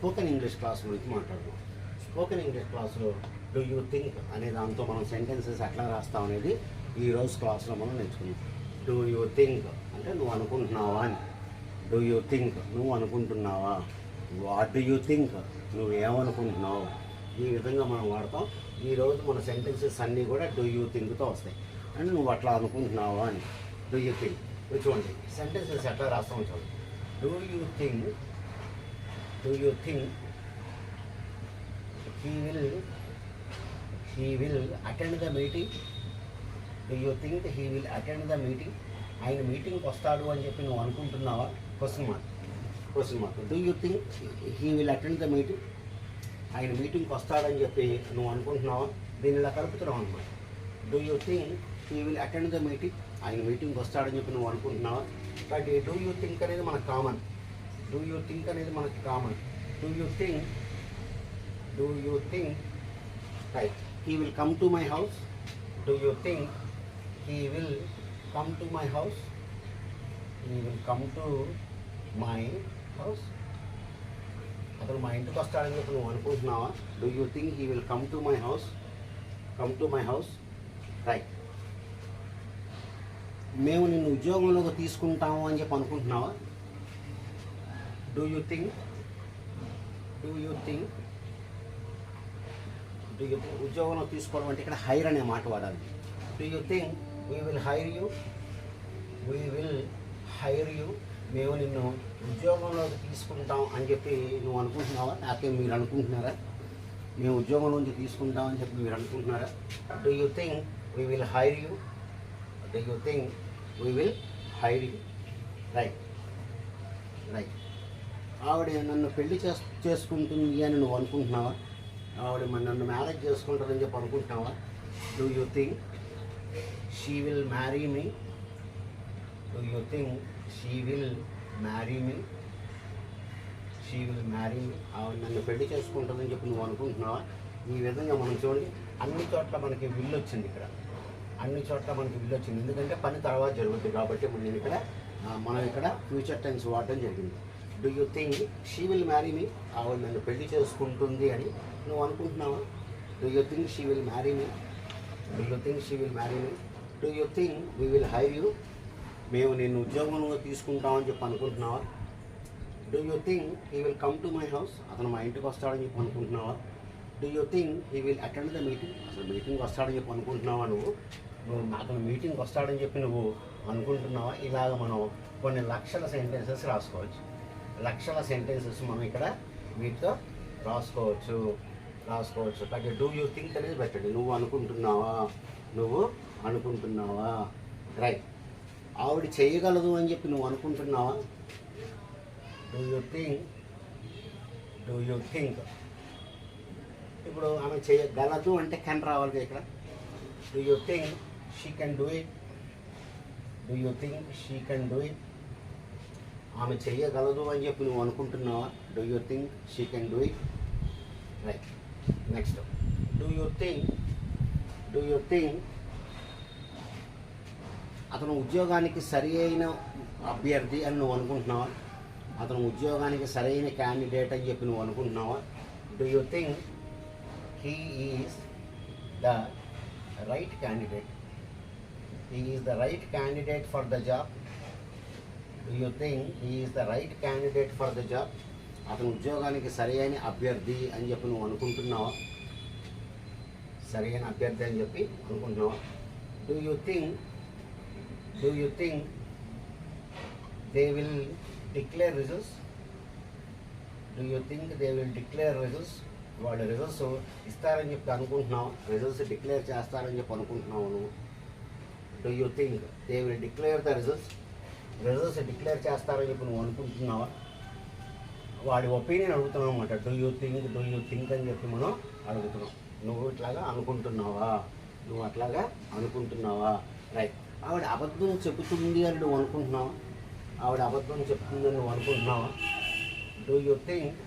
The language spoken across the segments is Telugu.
స్పోకెన్ ఇంగ్లీష్ క్లాస్ గురించి మాట్లాడుదాం. స్పోకెన్ ఇంగ్లీష్ క్లాస్లో డూ యూ థింక్ అనే దాంతో మనం సెంటెన్సెస్ ఎట్లా రాస్తాం అనేది ఈ రోజు క్లాస్లో మనం నేర్చుకున్నాం డూ యూ థింక్ అంటే నువ్వు అనుకుంటున్నావా అని. డూ యూ థింక్ నువ్వు అనుకుంటున్నావా? వాట్ డూ యూ థింక్ నువ్వు ఏమనుకుంటున్నావు? ఈ విధంగా మనం వాడతాం. ఈరోజు మన సెంటెన్సెస్ అన్నీ కూడా డూ యూ థింక్తో వస్తాయి. అంటే నువ్వు అట్లా అనుకుంటున్నావా అని. Do you think. చూడండి సెంటెన్సెస్ ఎట్లా రాస్తాం చూడండి. Do you think do you think he will he will attend the meeting do you think he will attend the meeting ఆయన మీటింగ్కి వస్తాడు అని చెప్పి నువ్వు అనుకుంటున్నావా? Question mark question mark do you think he will attend the meeting ఆయన మీటింగ్కి వస్తాడని చెప్పి నువ్వు అనుకుంటున్నావా? దీన్ని ఇలా కలుపుతున్నావు అనమాట do you think he will attend the meeting ఆయన మీటింగ్కి వస్తాడని చెప్పి నువ్వు అనుకుంటున్నావా? బట్ డూ యూ థింక్ అనేది మనకు కామన్ డూ యూ థింక్ అనేది మనకి common do you think do you think right he will come to my house do you think he will come to my house he will come to my house అతను మా ఇంటికి వస్తాడని చెప్పి నువ్వు అనుకుంటున్నావా? Do you think he will come to my house come to my house right మేము నిన్ను ఉద్యోగంలోకి తీసుకుంటాము అని చెప్పి అనుకుంటున్నావా? Do you think? Do you think? Do you ఉద్యోగంలో తీసుకోవడం అంటే ఇక్కడ హైర్ అనే మాట వాడాలి. Do you think we will hire you we will hire you మేము నిన్ను ఉద్యోగంలోకి తీసుకుంటాం అని చెప్పి నువ్వు అనుకుంటున్నావా? నాకే మీరు అనుకుంటున్నారా? మేము ఉద్యోగం నుంచి తీసుకుంటాం అని చెప్పి మీరు అనుకుంటున్నారా? Do you think we will hire you do you think we will hire you right right ఆవిడ నన్ను పెళ్ళి చేస్ చేసుకుంటుంది అని నువ్వు అనుకుంటున్నావా? ఆవిడ మన నన్ను మ్యారేజ్ చేసుకుంటుందని చెప్పి అనుకుంటున్నావా? Do you think she will marry me do you think she will marry me she will marry me ఆవిడ నన్ను పెళ్ళి చేసుకుంటుందని చెప్పి నువ్వు అనుకుంటున్నావా? ఈ విధంగా మనం చూడండి. అన్ని చోట్ల మనకి విల్లు వచ్చింది ఇక్కడ. అన్ని చోట్ల మనకి విల్లు వచ్చింది. ఎందుకంటే పని తర్వాత జరుగుతుంది కాబట్టి నేను ఇక్కడ మనం ఇక్కడ ఫ్యూచర్ టైమ్స్ వాడడం జరిగింది. Do you think she will marry me ఆవిడ నన్ను పెళ్ళి చేసుకుంటుంది అని నువ్వు అనుకుంటున్నావా? Do you think she will marry me do you think she will marry me do you think we will hire you మేము నేను ఉద్యోగంలో తీసుకుంటామని చెప్పి అనుకుంటున్నావా? Do you think he will come to my house అతను మా ఇంటికి వస్తాడని చెప్పి అనుకుంటున్నావా? Do you think he will attend the meeting అసలు మీటింగ్ వస్తాడని చెప్పి అనుకుంటున్నావా నువ్వు? నువ్వు అతను మీటింగ్ వస్తాడని చెప్పి నువ్వు అనుకుంటున్నావా? ఇలాగ మనం కొన్ని లక్షల సెంటెన్సెస్ రాసుకోవచ్చు. లక్షల సెంటెన్సెస్ మనం ఇక్కడ వీటితో రాసుకోవచ్చు రాసుకోవచ్చు. కాబట్టి డూ యూ థింక్ అనేది పెట్టండి. నువ్వు అనుకుంటున్నావా? నువ్వు అనుకుంటున్నావా? రైట్ ఆవిడ చేయగలదు అని చెప్పి నువ్వు అనుకుంటున్నావా? Do you think do you think ఇప్పుడు ఆమె చేయగలదు అంటే కెన్ రావాలి కదా ఇక్కడ. Do you think she can do it do you think she can do it ఆమె చేయగలదు అని చెప్పి నువ్వు అనుకుంటున్నావా? Do you think she can do it right next do you think do you think అతను ఉద్యోగానికి సరి అయిన అభ్యర్థి అని నువ్వు అనుకుంటున్నావా? అతను ఉద్యోగానికి సరైన క్యాండిడేట్ అని చెప్పి నువ్వు అనుకుంటున్నావా? Do you think he is the right candidate he is the right candidate for the job you think he is the right candidate for the job అతను ఉద్యోగానికి సరైన అభ్యర్థి అని చెప్పి నువ్వు అనుకుంటున్నావా? సరైన అభ్యర్థి అని చెప్పి అనుకుంటున్నావా? Do you think do you think they will declare results do you think they will declare results వాళ్ళు రిజల్ట్స్ ఇస్తారని చెప్పి అనుకుంటున్నావు? రిజల్ట్స్ డిక్లేర్ చేస్తారని చెప్పి అనుకుంటున్నావు నువ్వు? Do you think they will declare the results results declare చేస్తారని చెప్పి నువ్వు అనుకుంటున్నావా? వాడి ఒపీనియన్ అడుగుతున్నావు అనమాట do you think do you think అని చెప్పి మనం అడుగుతున్నాం. నువ్వు ఇట్లాగా అనుకుంటున్నావా? నువ్వు అట్లాగా అనుకుంటున్నావా? రైట్ ఆవిడ అబద్ధం చెబుతుంది అని నువ్వు అనుకుంటున్నావా? ఆవిడ అబద్ధం చెప్తుందని నువ్వు అనుకుంటున్నావా? Do you think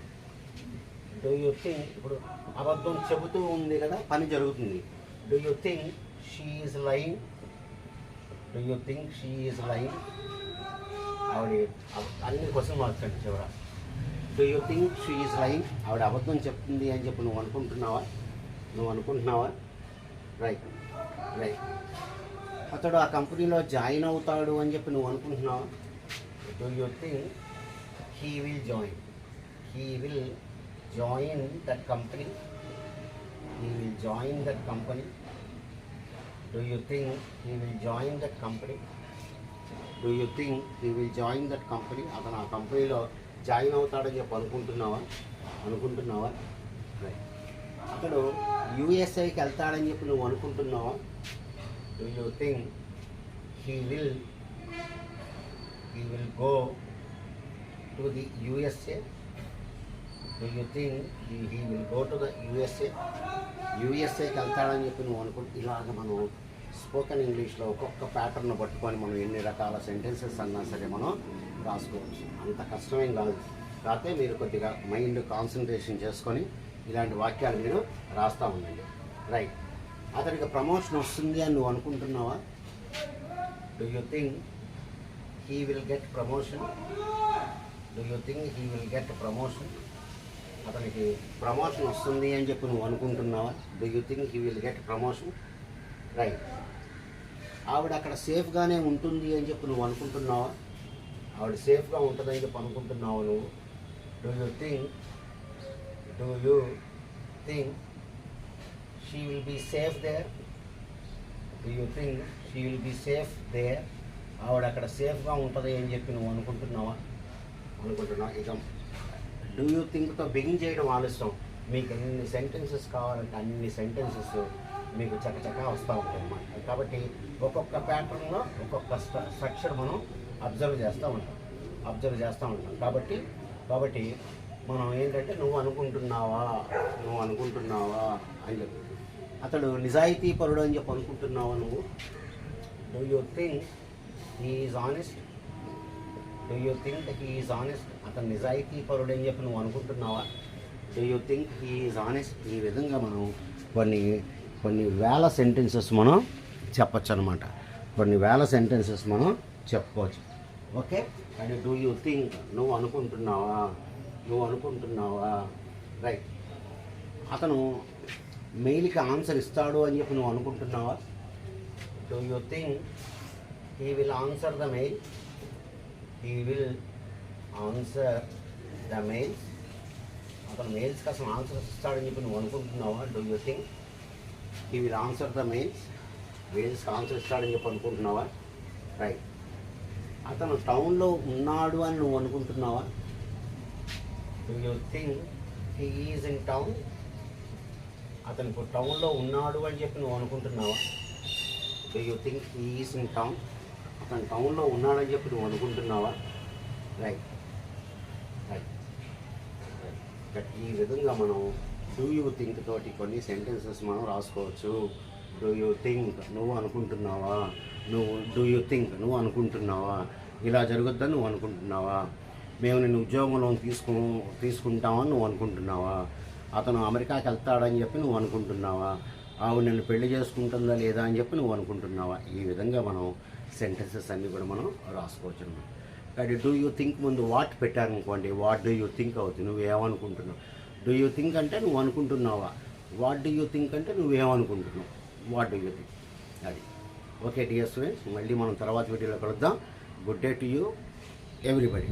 do you think ఇప్పుడు అబద్ధం చెబుతూ ఉంది కదా పని జరుగుతుంది. Do you think she is lying do you think she is lying ఆవిడ అన్ని క్వశ్చన్ మార్క్స్ అండి చివర. Do you think she is right ఆవిడ అబద్ధం చెప్తుంది అని చెప్పి నువ్వు అనుకుంటున్నావా? నువ్వు అనుకుంటున్నావా? రైట్ రైట్ అతడు ఆ కంపెనీలో జాయిన్ అవుతాడు అని చెప్పి నువ్వు అనుకుంటున్నావా? Do you think he will join he will join that company he will join that company do you think he will join that company do you think he will join that company అతను ఆ కంపెనీలో జాయిన్ అవుతాడని చెప్పి అనుకుంటున్నావా? అనుకుంటున్నావా? రైట్ అతడు యూఎస్ఐకి వెళ్తాడని చెప్పి నువ్వు అనుకుంటున్నావా? Do you think he will he will go to the USA do you think he will go to the USA యూఎస్ఏకి వెళ్తాడని చెప్పి నువ్వు అనుకుంటు ఇలాగ మనం స్పోకెన్ ఇంగ్లీష్లో ఒక్కొక్క ప్యాటర్న్ పట్టుకొని మనం ఎన్ని రకాల సెంటెన్సెస్ అన్నా సరే మనం రాసుకోవచ్చు. అంత కష్టమేం కాదు. కాకపోతే మీరు కొద్దిగా మైండ్ కాన్సన్ట్రేషన్ చేసుకొని ఇలాంటి వాక్యాలు మీరు రాస్తూ ఉండండి. రైట్. అతనికి ప్రమోషన్ వస్తుంది అని నువ్వు అనుకుంటున్నావా? Do you think he will get promotion do you think he will get promotion అతనికి ప్రమోషన్ వస్తుంది అని చెప్పి నువ్వు అనుకుంటున్నావా? Do you think he will get promotion right ఆవిడ అక్కడ సేఫ్గానే ఉంటుంది అని చెప్పి నువ్వు అనుకుంటున్నావా? ఆవిడ సేఫ్గా ఉంటుందని చెప్పి అనుకుంటున్నావు నువ్వు? Do you think do you think she will be safe there do you think she will be safe there ఆవిడ అక్కడ సేఫ్గా ఉంటుంది అని చెప్పి నువ్వు అనుకుంటున్నావా? అనుకుంటున్నావు? ఇక డూ యూ థింక్తో బిగిన్ చేయడం ఆలస్యం. మీకు ఎన్ని సెంటెన్సెస్ కావాలంటే అన్ని సెంటెన్సెస్ మీకు చకచకా వస్తూ ఉంటాయి అన్నమాట. కాబట్టి ఒక్కొక్క ప్యాటర్న్లో ఒక్కొక్క స్ట్రక్చర్ మనం అబ్జర్వ్ చేస్తూ ఉంటాం. అబ్జర్వ్ చేస్తూ ఉంటాం. కాబట్టి కాబట్టి మనం ఏంటంటే నువ్వు అనుకుంటున్నావా? నువ్వు అనుకుంటున్నావా? అని చెప్పి. అతడు నిజాయితీ పరుడు అని చెప్పి అనుకుంటున్నావా నువ్వు? Do you think is honest do you think he is honest అతను నిజాయితీ పరుడు అని చెప్పి నువ్వు అనుకుంటున్నావా? Do you think he is honest ఈ విధంగా మనం కొన్ని కొన్ని వేల సెంటెన్సెస్ మనం చెప్పచ్చు అనమాట కొన్ని వేల సెంటెన్సెస్ మనం చెప్పుకోవచ్చు okay? And do you think నువ్వు అనుకుంటున్నావా? నువ్వు అనుకుంటున్నావా? రైట్. అతను మెయిల్కి ఆన్సర్ ఇస్తాడు అని చెప్పి నువ్వు అనుకుంటున్నావా? Do you think he will answer the mail? He will answer the mails? అతను మెయిల్స్ కోసం ఆన్సర్ ఇస్తాడని చెప్పి నువ్వు అనుకుంటున్నావా? Do you think he will answer the mails mails answer ఇస్తాడని చెప్పి అనుకుంటున్నావా? రైట్ అతను టౌన్లో ఉన్నాడు అని నువ్వు అనుకుంటున్నావా? You think he is in town అతను ఇప్పుడు టౌన్లో ఉన్నాడు అని చెప్పి నువ్వు అనుకుంటున్నావా? Do you think he is in town అతను టౌన్లో ఉన్నాడని చెప్పి నువ్వు అనుకుంటున్నావా? రైట్ రైట్ బట్ ఈ విధంగా మనం డూ యూ థింక్ తోటి కొన్ని సెంటెన్సెస్ మనం రాసుకోవచ్చు? డూ యూ థింక్ నువ్వు అనుకుంటున్నావా? నువ్వు డూ యూ థింక్ నువ్వు అనుకుంటున్నావా? ఇలా జరుగుద్దని నువ్వు అనుకుంటున్నావా? మేము నేను ఉద్యోగంలో తీసుకు తీసుకుంటామని నువ్వు అనుకుంటున్నావా? అతను అమెరికాకి వెళ్తాడని చెప్పి నువ్వు అనుకుంటున్నావా? ఆవిడ నన్ను పెళ్ళి చేసుకుంటుందా లేదా అని చెప్పి నువ్వు అనుకుంటున్నావా? ఈ విధంగా మనం సెంటెన్సెస్ అన్నీ కూడా మనం రాసుకోవచ్చు కానీ డూ యూ థింక్ ముందు వాట్ పెట్టారనుకోండి వాట్ డూ యూ థింక్ అవుతుంది నువ్వు ఏమనుకుంటున్నావు డూ యూ థింక్ అంటే నువ్వు అనుకుంటున్నావా? వాట్ డూ యూ థింక్ అంటే నువ్వేమనుకుంటున్నావు? వాట్ డూ యూ థింక్ అది. ఓకే డియర్ స్టూడెంట్స్ మళ్ళీ మనం తర్వాత వీడియోలో కలుద్దాం. Good day to you everybody